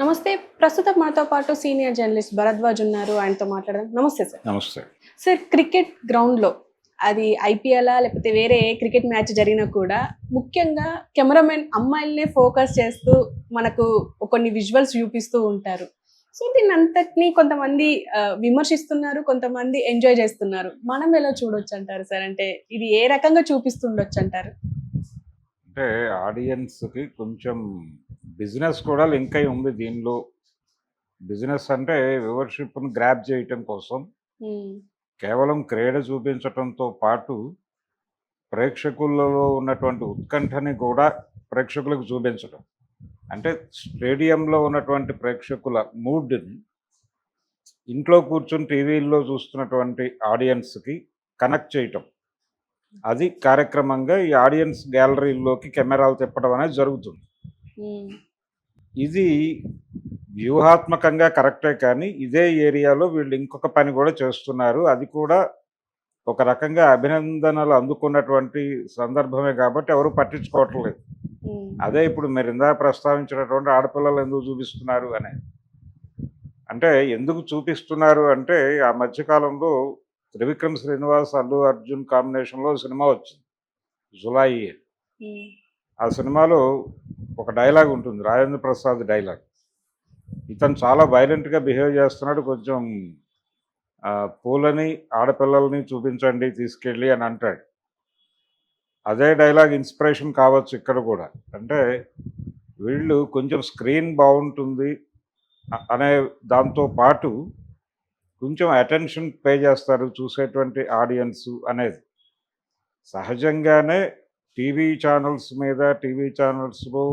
నమస్తే. ప్రస్తుతం మనతో పాటు సీనియర్ జర్నలిస్ట్ భరద్వాజ్ ఉన్నారు. ఆయనతో మాట్లాడదాం. నమస్తే సార్. నమస్తే. సార్ క్రికెట్ గ్రౌండ్లో అది ఐపీఎల్ లేకపోతే వేరే క్రికెట్ మ్యాచ్ జరిగినా కూడా ముఖ్యంగా కెమెరామెన్ అమ్మాయిలనే ఫోకస్ చేస్తూ మనకు కొన్ని విజువల్స్ చూపిస్తూ ఉంటారు. సో దీన్ని అంతటినీ కొంతమంది విమర్శిస్తున్నారు కొంతమంది ఎంజాయ్ చేస్తున్నారు. మనం ఎలా చూడొచ్చు అంటారు సార్? అంటే ఇది ఏ రకంగా చూపిస్తుండొచ్చు అంటారు? అంటే ఆడియన్స్కి కొంచెం బిజినెస్ కూడా లింక్ అయి ఉంది దీనిలో. బిజినెస్ అంటే వ్యూవర్షిప్ను గ్రాప్ చేయటం కోసం కేవలం క్రీడ చూపించటంతో పాటు ప్రేక్షకులలో ఉన్నటువంటి ఉత్కంఠని కూడా ప్రేక్షకులకు చూపించడం అంటే స్టేడియంలో ఉన్నటువంటి ప్రేక్షకుల మూడ్ని ఇంట్లో కూర్చొని టీవీల్లో చూస్తున్నటువంటి ఆడియన్స్కి కనెక్ట్ చేయటం. అది కార్యక్రమంగా ఈ ఆడియన్స్ గ్యాలరీలోకి కెమెరాలు తిప్పడం అనేది జరుగుతుంది. ఇది వ్యూహాత్మకంగా కరెక్టే కానీ ఇదే ఏరియాలో వీళ్ళు ఇంకొక పని కూడా చేస్తున్నారు. అది కూడా ఒక రకంగా అభినందనలు అందుకున్నటువంటి సందర్భమే కాబట్టి ఎవరు పట్టించుకోవట్లేదు. అదే ఇప్పుడు మీరు ఇందా ప్రస్తావించినటువంటి ఆడపిల్లలు ఎందుకు చూపిస్తున్నారు అని. అంటే ఎందుకు చూపిస్తున్నారు అంటే ఆ మధ్యకాలంలో త్రివిక్రమ్ శ్రీనివాస్ అల్లు అర్జున్ కాంబినేషన్లో సినిమా వచ్చింది. జులాయి ఆ సినిమాలో ఒక డైలాగ్ ఉంటుంది రాజేంద్ర ప్రసాద్ డైలాగ్. ఇతను చాలా వైలెంట్గా బిహేవ్ చేస్తున్నాడు కొంచెం పూలని ఆడపిల్లల్ని చూపించండి తీసుకెళ్ళి అని అంటాడు. అదే డైలాగ్ ఇన్స్పిరేషన్ కావచ్చు ఇక్కడ కూడా. అంటే వీళ్ళు కొంచెం స్క్రీన్ బాగుంటుంది అనే దాంతో పాటు కొంచెం అటెన్షన్ పే చేస్తారు చూసేటువంటి ఆడియన్స్ అనేది. సహజంగానే టీవీ ఛానల్స్ మీద టీవీ ఛానల్స్లో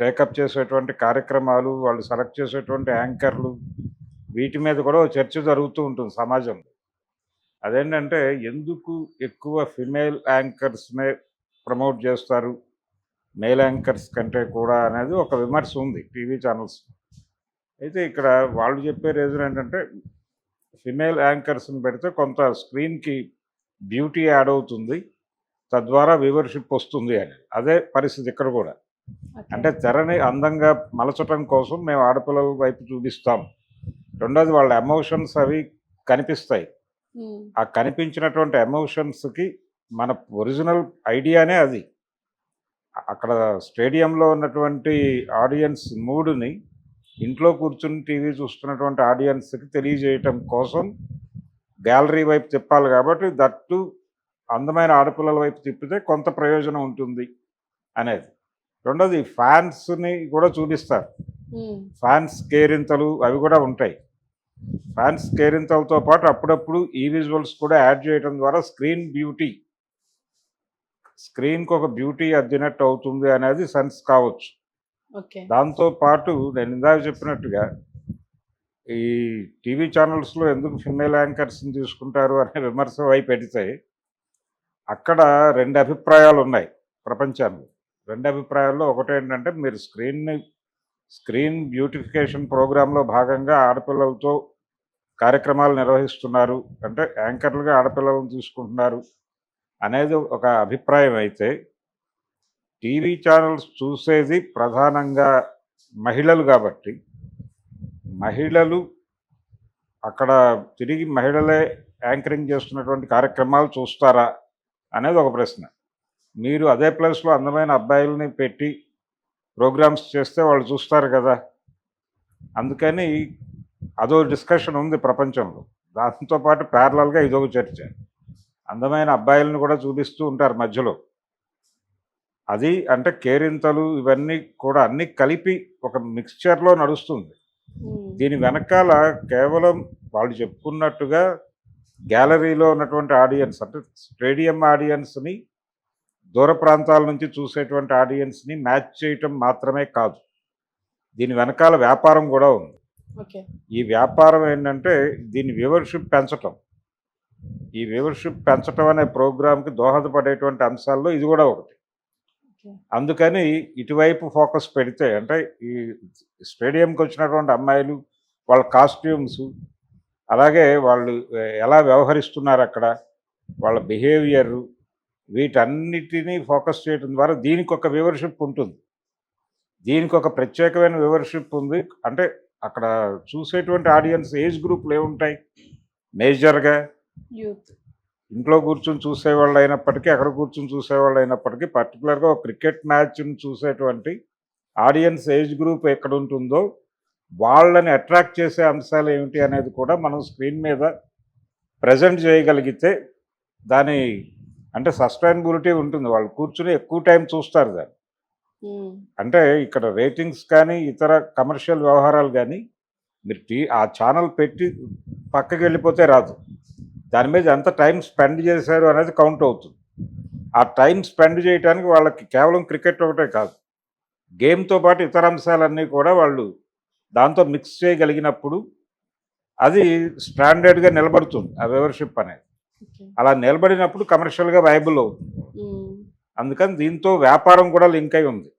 టేకప్ చేసేటువంటి కార్యక్రమాలు వాళ్ళు సెలెక్ట్ చేసేటువంటి యాంకర్లు వీటి మీద కూడా చర్చ జరుగుతూ ఉంటుంది సమాజంలో. అదేంటంటే ఎందుకు ఎక్కువ ఫిమేల్ యాంకర్స్నే ప్రమోట్ చేస్తారు? మేల్ యాంకర్స్ కంటే కూడా అనేది ఒక విమర్శ ఉంది టీవీ ఛానల్స్ అయితే ఇక్కడ వాళ్ళు చెప్పే రీజన్ ఏంటంటే ఫిమేల్ యాంకర్స్ని పెడితే కొంత స్క్రీన్కి బ్యూటీ యాడ్ అవుతుంది. తద్వారా వ్యూవర్షిప్ వస్తుంది అని. అదే పరిస్థితి ఇక్కడ కూడా. అంటే తెరని అందంగా మలచటం కోసం మేము ఆడపిల్లల వైపు చూపిస్తాం. రెండోది వాళ్ళ ఎమోషన్స్ అవి కనిపిస్తాయి. ఆ కనిపించినటువంటి ఎమోషన్స్కి మన ఒరిజినల్ ఐడియానే అది. అక్కడ స్టేడియంలో ఉన్నటువంటి ఆడియన్స్ మూడుని ఇంట్లో కూర్చుని టీవీ చూస్తున్నటువంటి ఆడియన్స్కి తెలియజేయటం కోసం గ్యాలరీ వైపు తిప్పాలి కాబట్టి దట్టు అందమైన ఆడపిల్లల వైపు తిప్పితే కొంత ప్రయోజనం ఉంటుంది అనేది. రెండోది ఫ్యాన్స్ని కూడా చూపిస్తారు. ఫ్యాన్స్ కేరింతలు అవి కూడా ఉంటాయి. ఫ్యాన్స్ కేరింతలతో పాటు అప్పుడప్పుడు ఈ విజువల్స్ కూడా యాడ్ చేయడం ద్వారా స్క్రీన్ బ్యూటీ స్క్రీన్కి ఒక బ్యూటీ అద్దినట్టు అవుతుంది అనేది సెన్స్ కావచ్చు. దాంతో పాటు నేను ఇందాక చెప్పినట్టుగా ఈ టీవీ ఛానల్స్లో ఎందుకు ఫిమేల్ యాంకర్స్ని తీసుకుంటారు అనే విమర్శ వైపు పెడితే అక్కడ రెండు అభిప్రాయాలు ఉన్నాయి ప్రపంచానికి. రెండు అభిప్రాయాల్లో ఒకటి ఏంటంటే మీరు స్క్రీన్ని స్క్రీన్ బ్యూటిఫికేషన్ ప్రోగ్రాంలో భాగంగా ఆడపిల్లలతో కార్యక్రమాలు నిర్వహిస్తున్నారు. అంటే యాంకర్లుగా ఆడపిల్లలను తీసుకుంటున్నారు అనేది ఒక అభిప్రాయం అయితే టీవీ ఛానల్స్ చూసేది ప్రధానంగా మహిళలు కాబట్టి మహిళలు అక్కడ తిరిగి మహిళలే యాంకరింగ్ చేస్తున్నటువంటి కార్యక్రమాలు చూస్తారా? అనేది ఒక ప్రశ్న. మీరు అదే ప్లేస్లో అందమైన అబ్బాయిలని పెట్టి ప్రోగ్రామ్స్ చేస్తే వాళ్ళు చూస్తారు కదా. అందుకని అదో డిస్కషన్ ఉంది ప్రపంచంలో. దాంతోపాటు ప్యారలల్గా ఇదొక చర్చ. అందమైన అబ్బాయిలను కూడా చూపిస్తూ ఉంటారు మధ్యలో. అది అంటే కేరింతలు ఇవన్నీ కూడా అన్నీ కలిపి ఒక మిక్స్చర్లో నడుస్తుంది. దీని వెనకాల కేవలం వాళ్ళు చెప్పుకున్నట్టుగా గ్యాలరీలో ఉన్నటువంటి ఆడియన్స్ అంటే స్టేడియం ఆడియన్స్ని దూర ప్రాంతాల నుంచి చూసేటువంటి ఆడియన్స్ని మ్యాచ్ చేయటం మాత్రమే కాదు. దీని వెనకాల వ్యాపారం కూడా ఉంది. ఈ వ్యాపారం ఏంటంటే దీని వ్యూవర్షిప్ పెంచటం. ఈ వ్యూవర్షిప్ పెంచటం అనే ప్రోగ్రాంకి దోహదపడేటువంటి అంశాల్లో ఇది కూడా ఒకటి. అందుకని ఇటువైపు ఫోకస్ పెడితే అంటే ఈ స్టేడియంకి వచ్చినటువంటి అమ్మాయిలు వాళ్ళ కాస్ట్యూమ్స్ అలాగే వాళ్ళు ఎలా వ్యవహరిస్తున్నారు అక్కడ? వాళ్ళ బిహేవియర్ వీటన్నిటినీ ఫోకస్ చేయడం ద్వారా దీనికి ఒక వ్యూవర్షిప్ ఉంటుంది. దీనికి ఒక ప్రత్యేకమైన వివర్షిప్ ఉంది. అంటే అక్కడ చూసేటువంటి ఆడియన్స్ ఏజ్ గ్రూప్లు ఏముంటాయి? మేజర్గా యూత్. ఇంట్లో కూర్చొని చూసేవాళ్ళు అయినప్పటికీ అక్కడ కూర్చొని చూసేవాళ్ళు అయినప్పటికీ పర్టికులర్గా ఒక క్రికెట్ మ్యాచ్ని చూసేటువంటి ఆడియన్స్ ఏజ్ గ్రూప్ ఎక్కడ ఉంటుందో వాళ్ళని అట్రాక్ట్ చేసే అంశాలు ఏమిటి అనేది కూడా మనం స్క్రీన్ మీద ప్రజెంట్ చేయగలిగితే దాని అంటే సస్టైనబిలిటీ ఉంటుంది. వాళ్ళు కూర్చుని ఎక్కువ టైం చూస్తారు దాన్ని. అంటే ఇక్కడ రేటింగ్స్ కానీ ఇతర కమర్షియల్ వ్యవహారాలు కానీ మీరు టీ ఆ ఛానల్ పెట్టి పక్కకి వెళ్ళిపోతే రాదు. దాని మీద ఎంత టైం స్పెండ్ చేశారు అనేది కౌంట్ అవుతుంది. ఆ టైం స్పెండ్ చేయడానికి వాళ్ళకి కేవలం క్రికెట్ ఒకటే కాదు. గేమ్తో పాటు ఇతర అంశాలన్నీ కూడా వాళ్ళు దాంతో మిక్స్ చేయగలిగినప్పుడు అది స్టాండర్డ్గా నిలబడుతుంది ఆ వివర్షిప్ అనేది. అలా నిలబడినప్పుడు కమర్షియల్గా వైబుల్ అవుతుంది. అందుకని దీంతో వ్యాపారం కూడా లింక్ అయి ఉంది.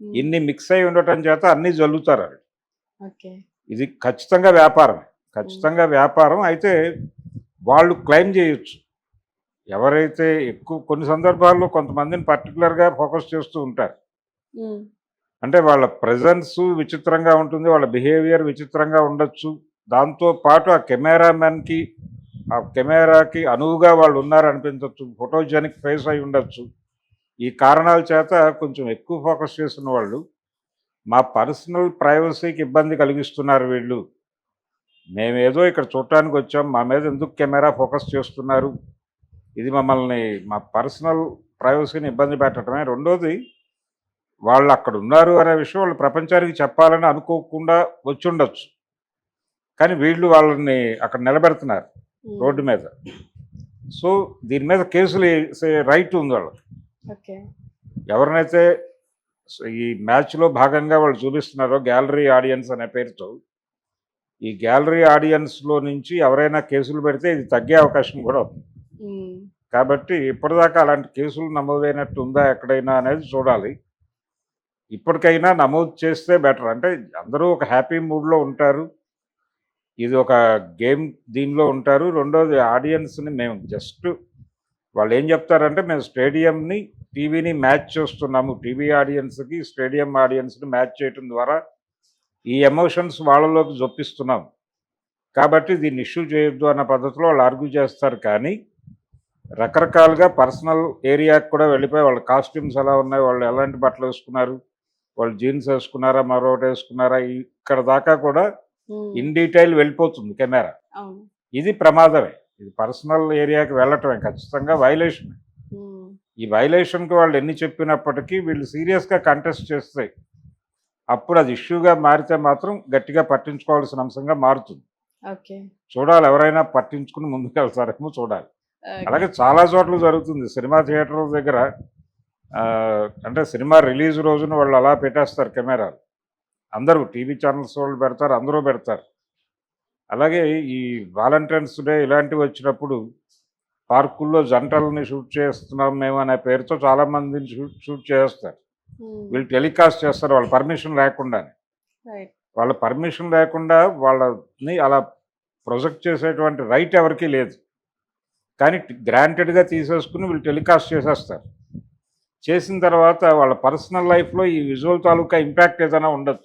ఇన్ని మిక్స్ అయి ఉండటం చేత అన్నీ జల్లుతారు ఓకే. ఇది ఖచ్చితంగా వ్యాపారం ఖచ్చితంగా వ్యాపారం. అయితే వాళ్ళు క్లెయిమ్ చేయొచ్చు. ఎవరైతే ఎక్కువ కొన్ని సందర్భాల్లో కొంతమందిని పర్టికులర్గా ఫోకస్ చేస్తూ ఉంటారు. అంటే వాళ్ళ ప్రజెన్స్ విచిత్రంగా ఉంటుంది వాళ్ళ బిహేవియర్ విచిత్రంగా ఉండొచ్చు. దాంతో పాటు ఆ కెమెరామెన్కి ఆ కెమెరాకి అనువుగా వాళ్ళు ఉన్నారు అనిపించవచ్చు ఫోటోజెనిక్ ఫేస్ అయి ఉండొచ్చు. ఈ కారణాల చేత కొంచెం ఎక్కువ ఫోకస్ చేస్తున్న వాళ్ళు మా పర్సనల్ ప్రైవసీకి ఇబ్బంది కలిగిస్తున్నారు వీళ్ళు. మేమేదో ఇక్కడ చూడటానికి వచ్చాం మా మీద ఎందుకు కెమెరా ఫోకస్ చేస్తున్నారు? ఇది మమ్మల్ని మా పర్సనల్ ప్రైవసీని ఇబ్బంది పెట్టడమే రెండోది వాళ్ళు అక్కడ ఉన్నారు అనే విషయం వాళ్ళు ప్రపంచానికి చెప్పాలని అనుకోకుండా వచ్చి ఉండొచ్చు. కానీ వీళ్ళు వాళ్ళని అక్కడ నిలబెడుతున్నారు రోడ్డు మీద. సో దీని మీద కేసులు వేసే రైట్ ఉంది వాళ్ళకి. ఎవరినైతే ఈ మ్యాచ్లో భాగంగా వాళ్ళు చూపిస్తున్నారో గ్యాలరీ ఆడియన్స్ అనే పేరుతో ఈ గ్యాలరీ ఆడియన్స్లో నుంచి ఎవరైనా కేసులు పెడితే ఇది తగ్గే అవకాశం కూడా ఉంది. కాబట్టి ఇప్పటిదాకా అలాంటి కేసులు నమోదైనట్టు ఉందా ఎక్కడైనా అనేది చూడాలి. ఇప్పటికైనా నమోదు చేస్తే బెటర్. అంటే అందరూ ఒక హ్యాపీ మూడ్లో ఉంటారు. ఇది ఒక గేమ్ దీనిలో ఉంటారు. రెండోది ఆడియన్స్ని మేము జస్ట్ వాళ్ళు ఏం చెప్తారంటే మేము స్టేడియంని టీవీని మ్యాచ్ చేస్తున్నాము. టీవీ ఆడియన్స్కి స్టేడియం ఆడియన్స్ని మ్యాచ్ చేయటం ద్వారా ఈ ఎమోషన్స్ వాళ్ళలోకి జొప్పిస్తున్నాం. కాబట్టి దీన్ని ఇష్యూ చేయొద్దు అన్న పద్ధతిలో వాళ్ళు ఆర్గ్యూ చేస్తారు. కానీ రకరకాలుగా పర్సనల్ ఏరియాకి కూడా వెళ్ళిపోయి వాళ్ళ కాస్ట్యూమ్స్ ఎలా ఉన్నాయి వాళ్ళు ఎలాంటి బట్టలు వేసుకున్నారు వాళ్ళు జీన్స్ వేసుకున్నారా మరొకటి వేసుకున్నారా ఇక్కడ దాకా కూడా ఇన్ డీటెయిల్ వెళ్ళిపోతుంది కెమెరా. ఇది ప్రమాదమే. ఇది పర్సనల్ ఏరియాకి వెళ్ళటమే ఖచ్చితంగా వైలేషన్ ఈ వైలేషన్కి వాళ్ళు ఎన్ని చెప్పినప్పటికీ వీళ్ళు సీరియస్గా కంటెస్ట్ చేస్తే అప్పుడు అది ఇష్యూగా మారితే మాత్రం గట్టిగా పట్టించుకోవాల్సిన అంశంగా మారుతుంది. చూడాలి ఎవరైనా పట్టించుకుని ముందుకు వెళ్తారేమో చూడాలి అలాగే చాలా చోట్ల జరుగుతుంది. సినిమా థియేటర్ల దగ్గర అంటే సినిమా రిలీజ్ రోజున వాళ్ళు అలా పెట్టేస్తారు కెమెరాలు. అందరూ టీవీ ఛానల్స్ వాళ్ళు పెడతారు అందరూ పెడతారు. అలాగే ఈ వాలంటీర్స్ డే ఇలాంటివి వచ్చినప్పుడు పార్కుల్లో జంటలని షూట్ చేస్తున్నాం మేము అనే పేరుతో చాలా మందిని షూట్ షూట్ చేస్తారు. వీళ్ళు టెలికాస్ట్ చేస్తారు వాళ్ళ పర్మిషన్ లేకుండానే. వాళ్ళ పర్మిషన్ లేకుండా వాళ్ళని అలా ప్రొజెక్ట్ చేసేటువంటి రైట్ ఎవరికీ లేదు. కానీ గ్రాంటెడ్గా తీసేసుకుని వీళ్ళు టెలికాస్ట్ చేసేస్తారు. చేసిన తర్వాత వాళ్ళ పర్సనల్ లైఫ్లో ఈ విజువల్ తాలూకా ఇంపాక్ట్ ఏదైనా ఉండొచ్చు.